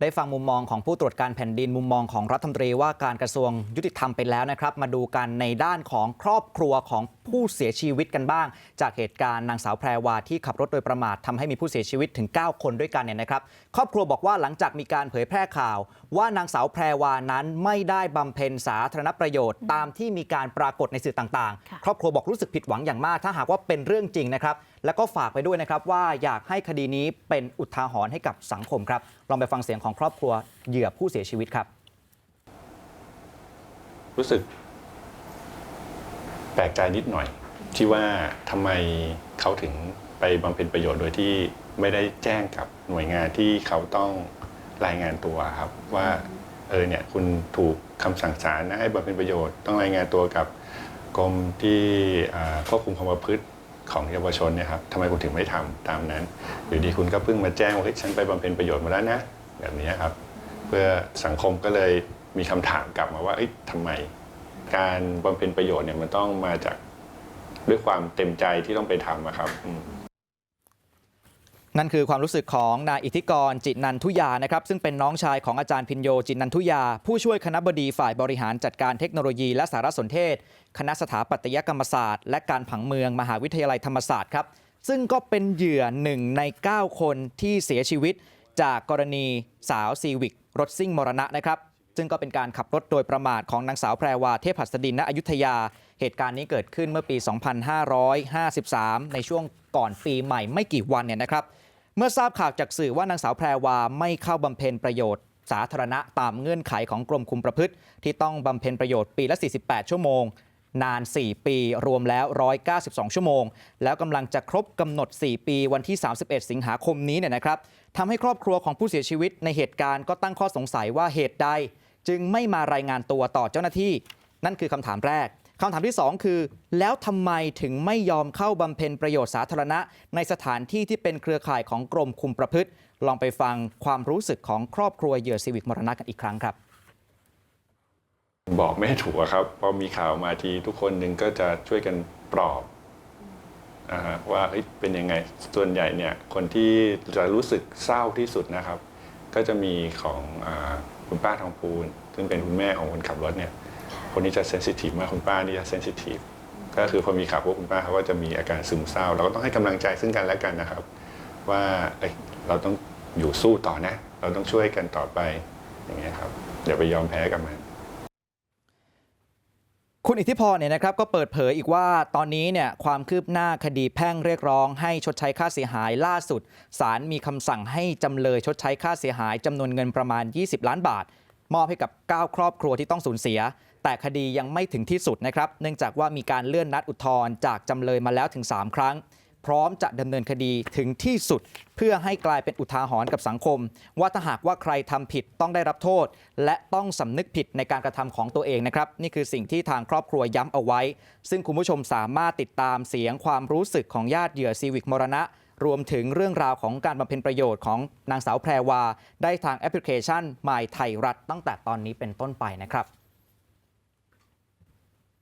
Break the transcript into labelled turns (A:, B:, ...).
A: ได้ฟังมุมมองของผู้ตรวจการแผ่นดินมุมมองของรัฐมนตรีว่าการกระทรวงยุติธรรมไปแล้วนะครับ มาดูกันในด้านของครอบครัวของผู้เสียชีวิตกันบ้าง จากเหตุการณ์นางสาวแพรวาที่ขับรถโดยประมาททำให้มีผู้เสียชีวิตถึง 9 คนด้วยกันเนี่ยนะครับ ครอบครัวบอกว่าหลังจากมีการเผยแพร่ข่าว ว่านางสาวแพรวานั้นไม่ได้บำเพ็ญสาธารณประโยชน์ ตามที่มีการปรากฏในสื่อต่าง
B: ค่ะ
A: ๆครอบครัวบอกรู้สึกผิดหวังอย่างมาก ถ้าหากว่าเป็นเรื่องจริงนะครับแล้วก็ฝากไปด้วยนะครับว่าอยากให้คดีนี้เป็นอุทาหรณ์ให้กับสังคมครับลองไปฟังเสียงของของครอบครัวเหยื่อผู้เสียชีวิตครับ
C: รู้สึก แปลกใจนิดหน่อย ที่ว่าทำไมเขาถึงไปบำเพ็ญประโยชน์โดยที่ไม่ได้แจ้งกับหน่วยงานที่เขาต้องรายงานตัวครับ ว่าเออเนี่ยคุณถูกคำสั่งศาลนะให้บำเพ็ญประโยชน์ต้องรายงานตัวกับกรมที่อ่าควบคุมความประพฤติของเยาวชนเนี่ยครับทำไมคุณถึงไม่ทำตามนั้นอยู่ดีคุณก็เพิ่งมาแจ้งว่าเฮ้ยฉันไปบำเพ็ญประโยชน์มาแล้วนะ แบบนี้ครับ เพื่อสังคมก็เลยมีคำถามกลับมาว่าเอ้ยทำไม การบำเพ็ญประโยชน์เนี่ยมันต้องมาจากด้วยความเต็มใจที่ต้องไปทำอะครับ
A: นั่นคือความรู้สึกของนายอิทธิกรจิตนันทุยานะครับซึ่งเป็นน้องชายของอาจารย์พินโยจิตนันทุยา ผู้ช่วยคณะบดีฝ่ายบริหารจัดการเทคโนโลยีและสารสนเทศ คณะสถาปัตยกรรมศาสตร์ และการผังเมืองมหาวิทยาลัยธรรมศาสตร์ครับซึ่งก็เป็นเหยื่อหนึ่งใน 9 คนที่เสียชีวิต จากกรณีสาวซีวิกรถซิ่งมรณะนะครับซึ่งก็เป็นการขับรถโดยประมาทของนางสาวแพรวาเทพหัสดินณอยุธยา เหตุการณ์นี้เกิดขึ้นเมื่อปี 2553 ในช่วงก่อนปีใหม่ไม่กี่วันเนี่ยนะครับ เมื่อทราบข่าวจากสื่อว่านางสาวแพรวาไม่เข้าบำเพ็ญประโยชน์ สาธารณะตามเงื่อนไขของกรมคุมประพฤติ ที่ต้องบำเพ็ญประโยชน์ปีละ 48 ชั่วโมง นาน 4 ปีรวมแล้ว 192 ชั่วโมง แล้วกำลังจะครบกำหนด 4 ปีวันที่ 31 สิงหาคมนี้เนี่ยนะครับทำให้ครอบครัวของผู้เสียชีวิตในเหตุการณ์ก็ตั้งข้อสงสัยว่าเหตุใด จึงไม่มารายงานตัวต่อเจ้าหน้าที่ นั่นคือคำถามแรกคำถามที่ 2 คือ แล้วทำไมถึงไม่ยอมเข้าบำเพ็ญประโยชน์สาธารณะ ในสถานที่ที่เป็นเครือข่ายของกรมคุมประพฤติ ลองไปฟังความรู้สึกของครอบครัวเหยื่อซีวิกมรณะกันอีกครั้งครับ
C: บอกไม่ถูกครับพอมีข่าวมาทีทุกคนหนึ่งก็จะช่วยกันปลอบว่าเป็นยังไงส่วนใหญ่เนี่ยคนที่จะรู้สึกเศร้าที่สุดนะครับ ก็จะมีของอคุณป้าทองพูนซึ่งเป็นคุณแม่ของคนขับรถเนี่ยคนนี้จะเซนซิทีฟมากคุณป้านี่จะเซนซิทีฟก็คือพอมีข่าวพวกคุณป้าเขาก็จะมีอาการซึมเศร้า เราก็ต้องให้กำลังใจซึ่งกันและกันนะครับ ว่าเเราต้องอยู่สู้ต่อนะ เราต้องช่วยกันต่อไปอย่างเงี้ยครับอย่าไปยอมแพ้กับมัน
A: คุณอิทธิพรเนี่ยนะครับก็เปิดเผยอีกว่าตอนนี้เนี่ยความคืบหน้าคดีแพ่งเรียกร้องให้ชดใช้ค่าเสียหายล่าสุดศาลมีคำสั่งให้จำเลยชดใช้ค่าเสียหายจำนวนเงินประมาณ 20 ล้านบาท มอบให้กับ 9 ครอบครัวที่ต้องสูญเสีย แต่คดียังไม่ถึงที่สุดนะครับเนื่องจากว่ามีการเลื่อนนัดอุทธรณ์จากจำเลยมาแล้วถึง 3 ครั้ง พร้อมจะดำเนินคดีถึงที่สุด เพื่อให้กลายเป็นอุทาหรณ์กับสังคม ว่าถ้าหากว่าใครทำผิดต้องได้รับโทษ และต้องสำนึกผิดในการกระทำของตัวเองนะครับ นี่คือสิ่งที่ทางครอบครัวย้ำเอาไว้ ซึ่งคุณผู้ชมสามารถติดตามเสียงความรู้สึกของญาติเหยื่อซีวิกมรณะรวมถึงเรื่องราวของการบำเพ็ญประโยชน์ของนางสาวแพรวา ได้ทางแอปพลิเคชัน My ไทยรัฐตั้งแต่ตอนนี้เป็นต้นไปนะครับ